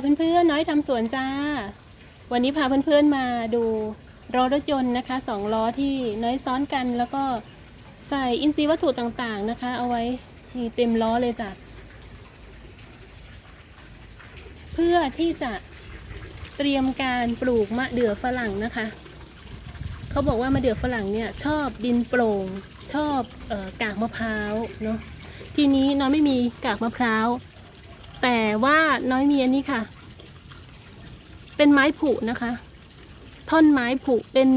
เพื่อนๆน้อยทำสวนจ้า วันนี้พาเพื่อนๆมาดูรถรถยนต์นะคะสองล้อที่น้อยซ้อนกัน แล้วก็ใส่อินทรีย์วัตถุต่างๆนะคะ เอาไว้นี่เต็มล้อเลยจ้ะเพื่อที่จะเตรียมการปลูกมะเดื่อฝรั่งนะคะ เขาบอกว่ามะเดื่อฝรั่งเนี่ยชอบดินโปร่งชอบออกากมะพร้าวเนาะทีนี้น้อยไม่มีกากมะพร้าวแต่ว่าน้อยมีอันนี้ค่ะ เป็นไม้ผุนะคะ ท่อนไม้ผุเป็น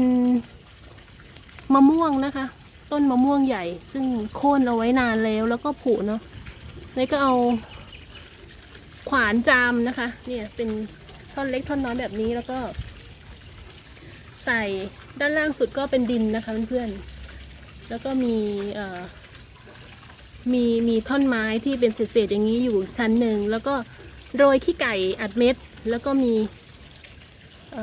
มะม่วงนะคะ ต้นมะม่วงใหญ่ ซึ่งโค่นเอาไว้นานแล้วแล้วก็ผุเนาะนี่ก็เอาขวานจามนะคะ เนี่ยเป็นท่อนเล็กท่อนน้อยแบบนี้แล้วก็ ใส่ด้านล่างสุดก็เป็นดินนะคะเพื่อนๆแล้วก็มีเอ่อมีมีท่อนไม้ที่เป็นเศษๆอย่างนี้อยู่ชั้นหนึ่งแล้วก็โรยขี้ไก่อัดเม็ด แล้วก็มี เ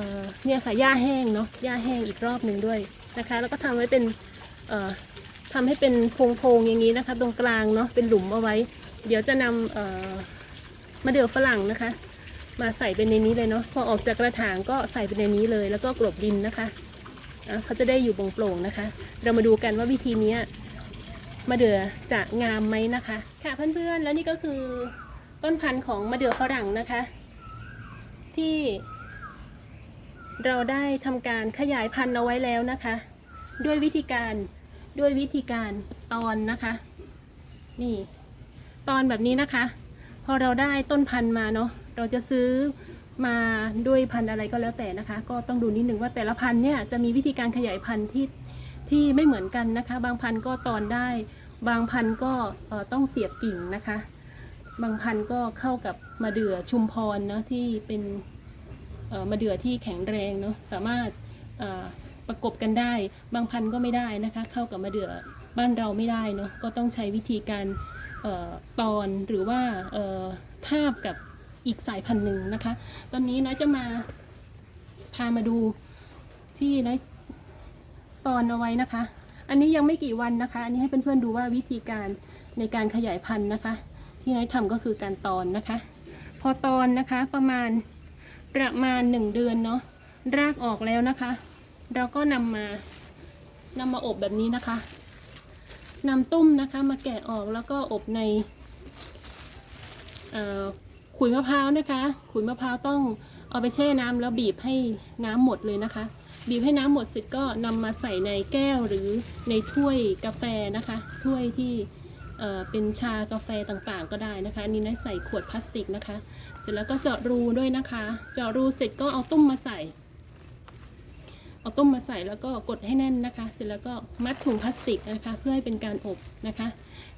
เนี่ยค่ะหญ้าแห้งเนาะหญ้าแห้งอีกรอบหนึ่งด้วยนะคะ แล้วก็ทำไว้เป็นเอ่อทำให้เป็นโพรงๆอย่างนี้นะคะ ตรงกลางเนาะเป็นหลุมเอาไว้ เดี๋ยวจะนำมะเดื่อฝรั่งนะคะ มาใส่เป็นในนี้เลยเนาะพอออกจากกระถางก็ใส่เป็นในนี้เลย แล้วก็กลบดินนะคะเขาจะได้อยู่โปร่งๆนะคะ เรามาดูกันว่าวิธีนี้มะเดื่อจะงามไหมนะคะ ค่ะเพื่อนๆแล้วนี่ก็คือต้นพันธุ์ของมะเดื่อฝรั่งนะคะ ที่ เราได้ทำการขยายพันธุ์เอาไว้แล้วนะคะ ด้วยวิธีการด้วยวิธีการตอนนะคะ นี่ ตอนแบบนี้นะคะ พอเราได้ต้นพันธุ์มาเนาะเราจะซื้อมาด้วยพันธุ์อะไรก็แล้วแต่นะคะ ก็ต้องดูนิดนึงว่าแต่ละพันธุ์เนี่ยจะมีวิธีการขยายพันธุ์ที่ที่ไม่เหมือนกันนะคะ บางพันธุ์ก็ตอนได้ บางพันธุ์ก็ต้องเสียบกิ่งนะคะ บางพันธุ์ก็เข้ากับมะเดือชุมพรเนาะที่เป็น มะเดื่อที่แข็งแรงเนาะสามารถประกบกันได้ บางพันธุ์ก็ไม่ได้นะคะ เข้ากับมะเดื่อบ้านเราไม่ได้เนาะก็ต้องใช้วิธีการออตอนหรือว่าทาบกับอีกสายพันธุ์หนึ่งนะคะ ตอนนี้น้อยจะมาพามาดูที่น้อยตอนเอาไว้นะคะ อันนี้ยังไม่กี่วันนะคะ อันนี้ให้เพื่อนๆดูว่าวิธีการในการขยายพันธุ์นะคะ ที่น้อยทำก็คือการตอนนะคะ พอตอนนะคะประมาณ ประมาณหนึ่งเดือนเนาะรากออกแล้วนะคะ เราก็นำมานำมาอบแบบนี้นะคะนำตุ้มนะคะมาแกะออกแล้วก็อบในขุยมะพร้าวนะคะ ขุยมะพร้าวต้องเอาไปแช่น้ำแล้วบีบให้น้ำหมดเลยนะคะ บีบให้น้ำหมดเสร็จก็นำมาใส่ในแก้วหรือในถ้วยกาแฟนะคะ ถ้วยที่ เป็นชากาแฟต่างๆ ก็ได้นะคะ อันนี้นะใส่ขวดพลาสติกนะคะ เสร็จแล้วก็เจาะรูด้วยนะคะ เจาะรูเสร็จก็เอาตุ้มมาใส่ เอาตุ้มมาใส่แล้วก็กดให้แน่นนะคะ เสร็จแล้วก็มัดถุงพลาสติกนะคะ เพื่อให้เป็นการอบนะคะ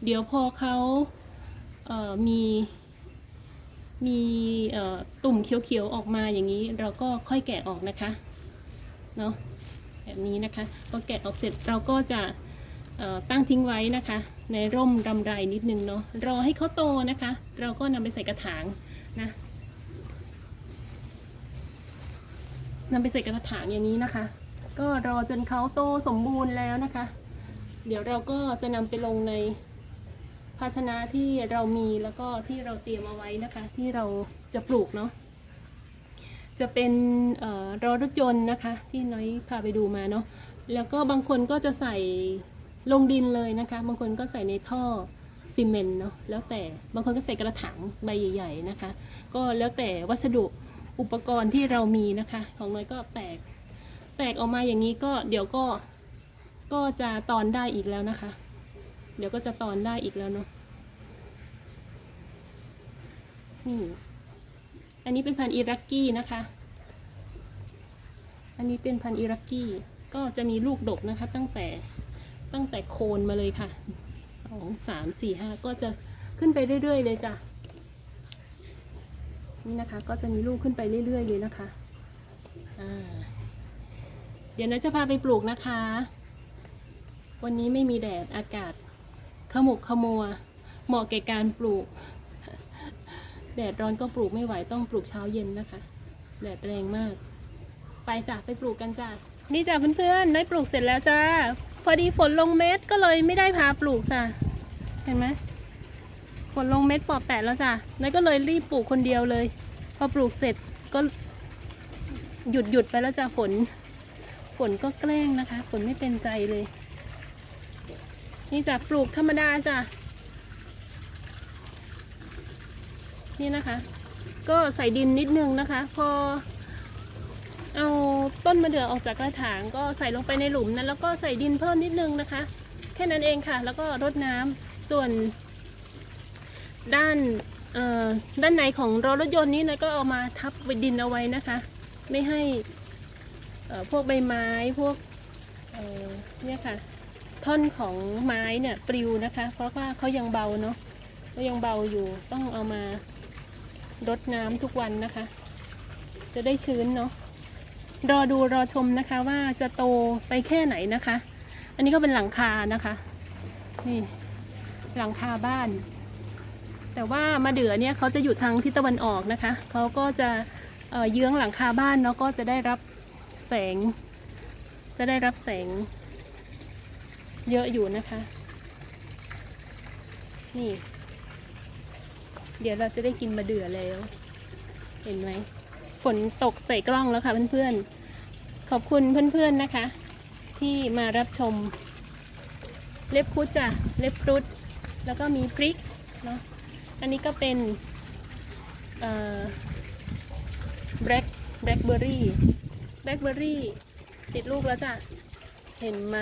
เดี๋ยวพอเขาเมีมีตุ่มเขียวๆออกมาอย่างนี้เราก็ค่อยแกะออกนะคะเนาะแบบนี้นะคะพอแกะออกเสร็จเราก็จะ ตั้งทิ้งไว้นะคะ ในร่มรำไรนิดนึงเนาะรอให้เขาโตนะคะ เราก็นำไปใส่กระถางนะนำไปใส่กระถางอย่างนี้นะคะ ก็รอจนเขาโตสมบูรณ์แล้วนะคะ เดี๋ยวเราก็จะนำไปลงในภาชนะที่เรามีแล้วก็ที่เราเตรียมเอาไว้นะคะ ที่เราจะปลูกเนาะจะเป็นเอ่อรถรถยนต์นะคะ ที่น้อยพาไปดูมาเนาะแล้วก็บางคนก็จะใส่ ลงดินเลยนะคะ บางคนก็ใส่ในท่อซีเมนต์เนาะแล้วแต่บางคนก็ใส่กระถางใบใหญ่ ๆนะคะ ก็แล้วแต่วัสดุอุปกรณ์ที่เรามีนะคะ ของน้อยก็แตกแตกออกมาอย่างนี้ก็เดี๋ยวก็ก็จะตอนได้อีกแล้วนะคะ เดี๋ยวก็จะตอนได้อีกแล้วเนาะนี่อันนี้เป็นพันธุ์อิรักกี้นะคะ อันนี้เป็นพันธุ์อิรักกี้ก็จะมีลูกดกนะคะตั้งแต่ ตั้งแต่โคนมาเลยค่ะสองสามสี่ห้าก็จะขึ้นไปเรื่อย ๆ เลยจ้ะนี่นะคะก็จะมีลูกขึ้นไปเรื่อย ๆ เลยนะคะเดี๋ยวนะจะพาไปปลูกนะคะ วันนี้ไม่มีแดดอากาศ ขมุกขมัว เหมาะแก่การปลูก แดดร้อนก็ปลูกไม่ไหวต้องปลูกเช้าเย็นนะคะ แดดแรงมาก ไปจ้ะไปปลูกกันจ้ะนี่จ้ะเพื่อนๆน้ปลูกเสร็จแล้วจ้า พอดีฝนลงเม็ดก็เลยไม่ได้พาปลูกจ้ะ เห็นไหมฝนลงเม็ดปอบแปดแล้วจ้ะน้อยก็เลยรีบปลูกคนเดียวเลย พอปลูกเสร็จก็หยุดหยุดไปแล้วจ้ะฝน ฝนก็แกล้งนะคะ ฝนไม่เป็นใจเลย นี่จ้ะปลูกธรรมดาจ้ะ นี่นะคะ ก็ใส่ดินนิดนึงนะคะ พอ เอาต้นมะเดื่อออกจากกระถางก็ใส่ลงไปในหลุมนั้นแล้วก็ใส่ดินเพิ่มนิดนึงนะคะ แค่นั้นเองค่ะ แล้วก็รดน้ำส่วน ด้านด้านในของรถรถยนต์นี้นะก็เอามาทับดินเอาไว้นะคะ ไม่ให้พวกใบไม้พวกเเนี่ยค่ะท่อนของไม้เนี่ยปลิวนะคะ เพราะว่าเขายังเบาเนาะก็ยังเบาอยู่ต้องเอามารดน้ำทุกวันนะคะ จะได้ชื้นเนาะ รอดูรอชมนะคะว่าจะโตไปแค่ไหนนะคะ อันนี้ก็เป็นหลังคานะคะ นี่หลังคาบ้าน แต่ว่ามาเดือเนี่ยเขาจะอยู่ทางทิศตะวันออกนะคะเขาก็จะเอ่อเยื้องหลังคาบ้านเนาะก็จะได้รับแสง จะได้รับแสง เยอะอยู่นะคะ นี่ เดี๋ยวเราจะได้กินมาเดือแล้ว เห็นไหม ฝนตกใส่กล้องแล้วค่ะเพื่อนๆ ขอบคุณเพื่อนๆนะคะ ที่มารับชม เล็บครุดจ้ะเล็บครุด แล้วก็มีพริกเนาะอันนี้ก็เป็นเอ่อ black blackberry blackberry ติดลูกแล้วจ้ะเห็นไหม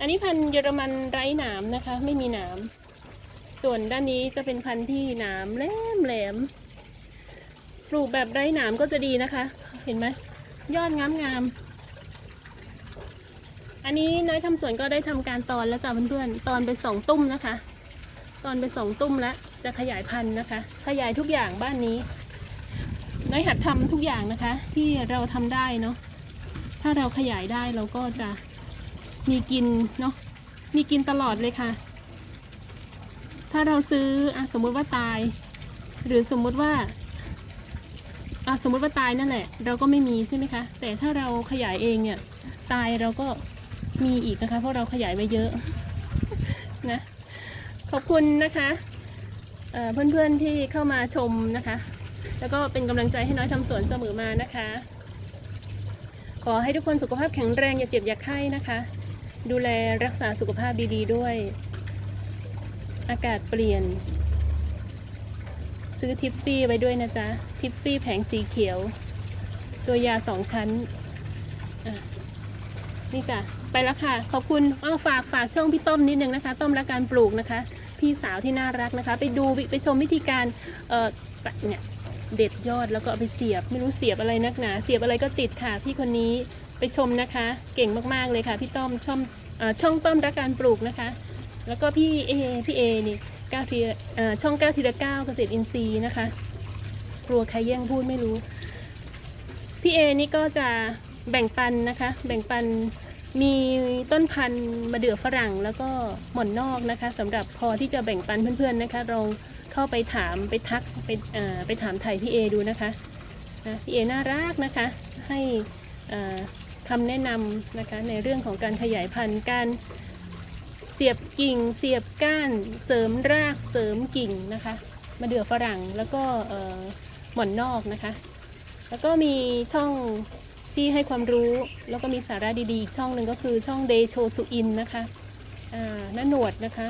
อันนี้พันธุ์เยอรมันไร้หนามนะคะ ไม่มีหนาม ส่วนด้านนี้จะเป็นพันธุ์ที่หนามแหลมแหลม ปลูกแบบไร้หนามก็จะดีนะคะ เห็นไหมยอดงามงามๆอันนี้น้อยทำสวนก็ได้ทำการตอนแล้วจ้ะเพื่อนๆตอนไปสองตุ้มนะคะ ตอนไปสองตุ้มแล้วจะขยายพันธุ์นะคะ ขยายทุกอย่างบ้านนี้ น้อยหัดทำทุกอย่างนะคะ ที่เราทำได้เนาะถ้าเราขยายได้เราก็จะมีกินเนาะมีกินตลอดเลยค่ะ ถ้าเราซื้ออะสมมุติว่าตาย หรือสมมุติว่า อะสมมติว่าตายนั่นแหละ เราก็ไม่มีใช่ไหมคะ แต่ถ้าเราขยายเองเนี่ย ตายเราก็มีอีกนะคะ เพราะเราขยายไว้เยอะนะขอบคุณนะคะเเพื่อนๆที่เข้ามาชมนะคะ แล้วก็เป็นกำลังใจให้น้อยทำสวนเสมอมานะคะ ขอให้ทุกคนสุขภาพแข็งแรงอย่าเจ็บอย่าไข้นะคะ ดูแลรักษาสุขภาพดีๆด้วย อากาศเปลี่ยน ซื้อทิปฟี่ไว้ด้วยนะจ๊ะ ทิปฟี่แผงสีเขียว ตัวยาสองชั้น นี่จ้ะ ไปแล้วค่ะ ขอบคุณอ้าวฝากฝากช่องพี่ต้มนิดนึงนะคะ ต้มและการปลูกนะคะ พี่สาวที่น่ารักนะคะ ไปดูไปชมวิธีการ เอ่อเนี่ยเด็ดยอดแล้วก็เอาไปเสียบไม่รู้เสียบอะไรนักหนา เสียบอะไรก็ติดค่ะ พี่คนนี้ไปชมนะคะ เก่งมากๆเลยค่ะ พี่ต้อมช่องเอ่อช่องต้อมรักการปลูกนะคะ แล้วก็พี่เอพี่เอนี่ ก้าวทีช่องก้าทีละก้าเกษตรอินทรีย์นะคะกลัวใครแย่งพูดไม่รู้ พี่เอนี่ก็จะแบ่งปันนะคะ แบ่งปันมีต้นพันธุ์มะเดื่อฝรั่งแล้วก็หม่อนนอกนะคะสำหรับพอที่จะแบ่งปันเพื่อนๆนะคะลองเข้าไปถามไปทักไปไปถามไทยพี่เอดูนะคะนะพี่เอน่ารักนะคะ ให้เอ่อคำแนะนำนะคะในเรื่องของการขยายพันธุ์การ เสียบกิ่ง เสียบก้าน เสริมราก เสริมกิ่งนะคะมะเดื่อฝรั่ง แล้วก็หม่อนนอกนะคะ แล้วก็มีช่องที่ให้ความรู้ แล้วก็มีสาระดีๆอีกช่องหนึ่งก็คือช่องเดโชสุอินนะคะอ่น้าหนวดนะคะ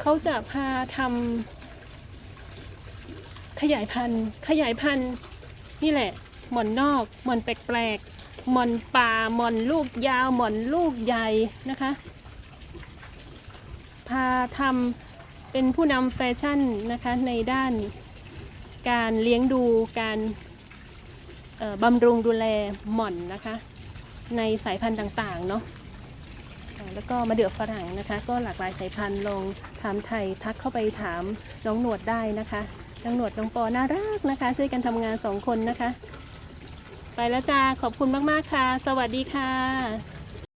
เขาจะพาทำขยายพันธุ์ ขยายพันธุ์นี่แหละ หม่อนนอก หม่อนแปลกๆ หม่อนป่า หม่อนลูกยาว หม่อนลูกใหญ่นะคะ พาทำเป็นผู้นำแฟชั่นนะคะในด้านการเลี้ยงดูการบำรุงดูแลหม่อนนะคะ ในสายพันธุ์ต่างๆเนาะแล้วก็มาเดือฝรั่งนะคะ ก็หลากหลายสายพันธุ์ลองถามไทยทักเข้าไปถามน้องหนวดได้นะคะน้องหนวดน้องปอน่ารักนะคะ ช่วยกันทำงานสองคนนะคะ ไปแล้วจ้าขอบคุณมากๆค่ะ สวัสดีค่ะ